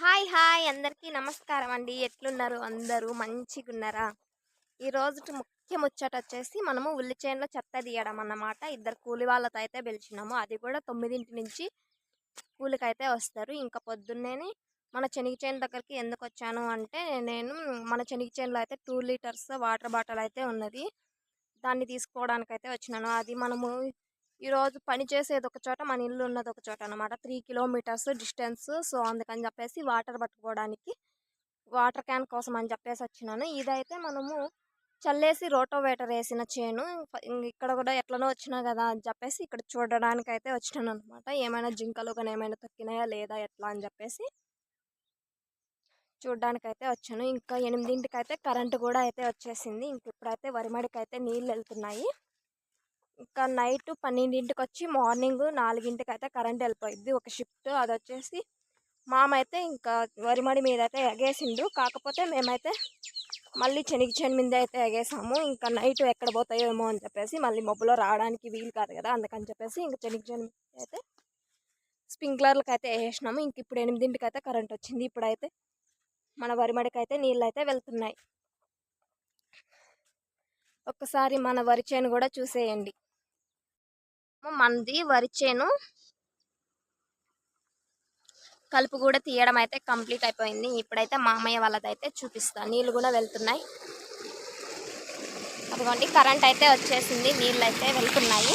Hi hi అందరికీ నమస్కారం అండి. ఎట్లున్నారు అందరూ? మంచిగా ఉన్నారా ఈరోజు ముఖ్య ముచ్చట వచ్చేసి మనము ఉల్లి చేనులో చెత్త తీయడం అన్నమాట. ఇద్దరు కూలి వాళ్ళతో అయితే పిలిచినాము. అది కూడా తొమ్మిదింటి నుంచి కూలికైతే వస్తారు. ఇంకా పొద్దున్నే మన చెనిగి చేను దగ్గరికి ఎందుకు వచ్చాను అంటే నేను మన చెనిగి చేనులో అయితే టూ లీటర్స్ వాటర్ బాటిల్ అయితే ఉన్నది. దాన్ని తీసుకోవడానికి అయితే వచ్చినాను. అది మనము ఈరోజు పని చేసేది ఒక చోట మన ఇల్లు ఉన్నది ఒక చోట అనమాట త్రీ కిలోమీటర్స్ డిస్టెన్స్. సో అందుకని చెప్పేసి వాటర్ పట్టుకోవడానికి వాటర్ క్యాన్ కోసం అని చెప్పేసి వచ్చినాను. ఇదైతే మనము చల్లేసి రోటోవేటర్ వేసిన చేను. ఇక్కడ కూడా ఎట్లనో వచ్చినా కదా అని చెప్పేసి ఇక్కడ చూడడానికి అయితే వచ్చినాను అనమాట ఏమైనా జింకలు కానీ ఏమైనా తక్కినాయా లేదా ఎట్లా అని చెప్పేసి చూడడానికి అయితే వచ్చాను. ఇంకా ఎనిమిదింటికి అయితే కరెంటు కూడా అయితే వచ్చేసింది. ఇంక ఇప్పుడైతే వరిమడికి అయితే నీళ్ళు వెళ్తున్నాయి. ఇంకా నైట్ పన్నెండింటికి వచ్చి మార్నింగ్ నాలుగింటికి అయితే కరెంట్ వెళ్ళిపోయింది ఒక షిఫ్ట్ అది వచ్చేసి మామ అయితే ఇంకా వరిమడి మీద అయితే ఎగేసిండు. కాకపోతే మేమైతే మళ్ళీ చెనిగి చేను మీద అయితే ఎగేసాము. ఇంకా నైట్ ఎక్కడ పోతాయో ఏమో అని చెప్పేసి మళ్ళీ మబ్బులో రావడానికి వీలు కాదు కదా అందుకని చెప్పేసి ఇంకా చెనిగి చెని మీద అయితే స్ప్రింక్లర్లకు అయితే వేసినాము ఇంక ఇప్పుడు ఎనిమిదింటికి అయితే కరెంట్ వచ్చింది. ఇప్పుడైతే మన వరిమడికి అయితే నీళ్ళు అయితే వెళ్తున్నాయి. ఒక్కసారి మన వరి చేను కూడా చూసేయండి. మనది వరి చేను కలుపు కూడా తీయడం అయితే కంప్లీట్ అయిపోయింది. ఇప్పుడైతే మామయ్య వాళ్ళదైతే చూపిస్తా. నీళ్ళు కూడా వెళ్తున్నాయి. అదిగోండి కరెంట్ అయితే వచ్చేసింది. నీళ్ళు అయితే వెళ్తున్నాయి.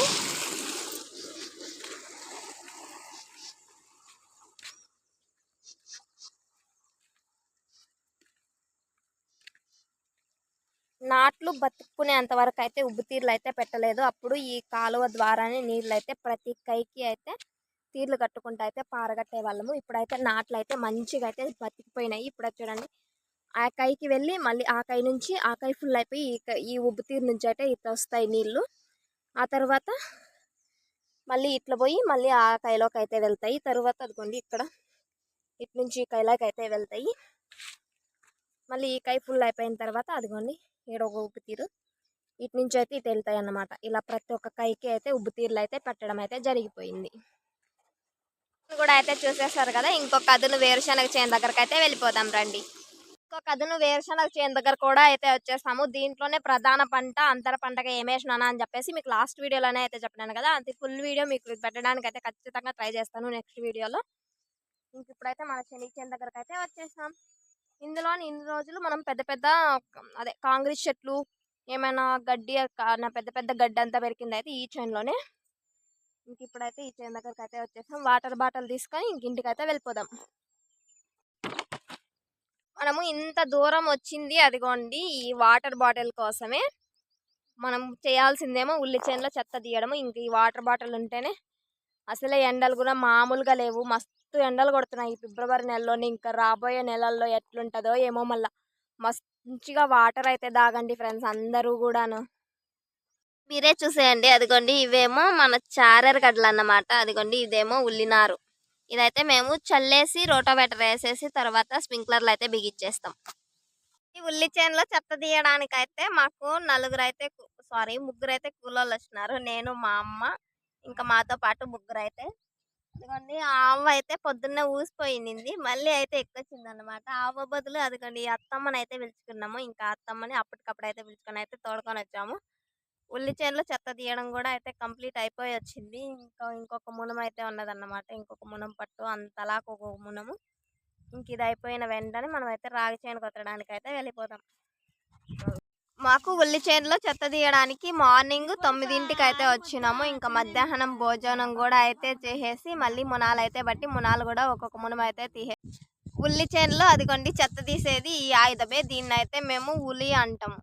నాట్లు బతుక్కునేంత వరకు అయితే ఉబ్బుతీర్లు అయితే పెట్టలేదు. అప్పుడు ఈ కాలువ ద్వారానే నీళ్ళు అయితే ప్రతి కైకి అయితే తీర్లు కట్టుకుంటూ అయితే పారగట్టే వాళ్ళము. ఇప్పుడైతే నాట్లు అయితే మంచిగా అయితే బతికిపోయినాయి. ఇప్పుడు చూడండి ఆ కైకి వెళ్ళి మళ్ళీ ఆ కై నుంచి ఆ కై ఫుల్ అయిపోయి ఈ ఈ ఉబ్బుతీరు నుంచి అయితే ఇట్లా వస్తాయి నీళ్ళు. ఆ తర్వాత మళ్ళీ ఇట్లా పోయి మళ్ళీ ఆ కైలోకి అయితే వెళ్తాయి. తర్వాత అదిగోండి ఇక్కడ ఇటు నుంచి ఈ కైలోకి అయితే వెళ్తాయి. మళ్ళీ ఈ కై ఫుల్ అయిపోయిన తర్వాత అదిగోండి ఏడొక ఒక ఉబ్బుతీరు ఇటు నుంచి అయితే ఇటు వెళ్తాయి అన్నమాట ఇలా ప్రతి ఒక్క కైకి అయితే ఉబ్బుతీరులు అయితే పెట్టడం అయితే జరిగిపోయింది. కూడా అయితే చూసేస్తారు కదా ఇంకొక అదును వేరుశనగ చేను దగ్గరకు అయితే వెళ్ళిపోదాం రండి. ఇంకొక అదును వేరుశనగ చేను దగ్గర కూడా అయితే వచ్చేసాము. దీంట్లోనే ప్రధాన పంట అంతర పంటగా ఏమేసినానా అని చెప్పేసి మీకు లాస్ట్ వీడియోలోనే అయితే చెప్పినాను కదా. అది ఫుల్ వీడియో మీకు పెట్టడానికి అయితే ఖచ్చితంగా ట్రై చేస్తాను నెక్స్ట్ వీడియోలో. ఇంక ఇప్పుడైతే మన శని చేను దగ్గరకు అయితే వచ్చేసాం. ఇందులో ఇన్ని రోజులు మనం పెద్ద పెద్ద అదే కాంగ్రెస్ చెట్లు ఏమైనా గడ్డి నా పెద్ద పెద్ద గడ్డి అంతా పెరిగింది అయితే ఈ చైన్లోనే. ఇంక ఇప్పుడైతే ఈ చైన్ దగ్గరికి అయితే వచ్చేసాం. వాటర్ బాటిల్ తీసుకొని ఇంక ఇంటికి అయితే వెళ్ళిపోదాం. మనము ఇంత దూరం వచ్చింది అదిగోండి ఈ వాటర్ బాటిల్ కోసమే. మనం చేయాల్సిందేమో ఉల్లి చేనులో చెత్త తీయడము. ఇంక ఈ వాటర్ బాటిల్ ఉంటేనే అసలే ఎండలు కూడా మామూలుగా లేవు. మస్తు ఎండలు కొడుతున్నాయి ఈ ఫిబ్రవరి నెలలోనే. ఇంకా రాబోయే నెలల్లో ఎట్లుంటుందో ఏమో మళ్ళా. మంచిగా వాటర్ అయితే తాగండి ఫ్రెండ్స్ అందరూ కూడాను. మీరే చూసేయండి. అదిగోండి ఇవేమో మన చారర్ గడ్డలు అన్నమాట. అదిగోండి ఇదేమో ఉల్లినారు. ఇదైతే మేము చల్లేసి రోటోవేటర్ వేసేసి తర్వాత స్ప్రింక్లర్లు అయితే బిగిచ్చేస్తాం ఈ ఉల్లి చేనులో చెత్త తీయడానికైతే మాకు నలుగురు అయితే సారీ ముగ్గురు అయితే కూలోళ్ళు వచ్చినారు. నేను మా అమ్మ ఇంకా మాతో పాటు ముగ్గురు అయితే అదిగోండి ఆవు అయితే పొద్దున్నే ఊసిపోయింది మళ్ళీ అయితే ఎక్కొచ్చింది అనమాట ఆవు బదులు అదిగోండి ఈ అత్తమ్మని అయితే పిలుచుకున్నాము. ఇంకా అత్తమ్మని అప్పటికప్పుడు అయితే పిలుచుకొని అయితే తోడుకొని వచ్చాము. ఉల్లి చేనులో చెత్త తీయడం కూడా అయితే కంప్లీట్ అయిపోయి వచ్చింది ఇంకా ఇంకొక మునం అయితే ఉన్నదన్నమాట. ఇంకొక మునం పట్టు అంతలా ఒక మునము. ఇంక ఇది అయిపోయిన వెంటనే మనం అయితే రాగి చేను కొట్టడానికి అయితే వెళ్ళిపోతాం. మాకు ఉల్లి చేనులో చెత్త తీయడానికి మార్నింగ్ తొమ్మిదింటికి అయితే వచ్చినాము. ఇంకా మధ్యాహ్నం భోజనం కూడా అయితే చేసేసి మళ్ళీ మునాలు అయితే బట్టి మునాలు కూడా ఒక్కొక్క మునం అయితే తీసే ఉల్లి చేనులో అదిగోండి చెత్త తీసేది. ఈ ఆయుధమే. దీన్ని అయితే మేము ఉలి అంటాము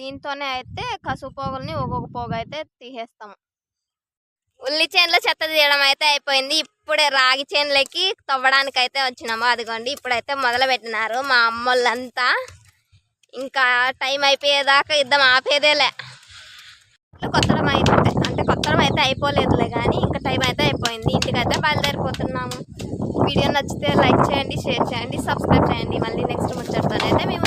దీంతోనే అయితే కసుపు పోగుల్ని ఒక్కొక్క పోగు అయితే తీసేస్తాము ఉల్లి చేనులో చెత్త తీయడం అయితే అయిపోయింది. ఇప్పుడే రాగి చేనులకి తవ్వడానికి అయితే వచ్చినాము. అదిగోండి ఇప్పుడైతే మొదలు పెట్టినారు మా అమ్మోళ్ళంతా. ఇంకా టైం అయిపోయేదాకా యుద్ధం ఆపేదేలే. కొత్తడం అయితే అంటే కొత్తడం అయితే అయిపోలేదులే కానీ ఇంకా టైం అయితే అయిపోయింది. ఇంటికైతే బయలుదేరిపోతున్నాము. వీడియో నచ్చితే లైక్ చేయండి షేర్ చేయండి సబ్స్క్రైబ్ చేయండి. మళ్ళీ నెక్స్ట్ ముచ్చటతోనైతే మేము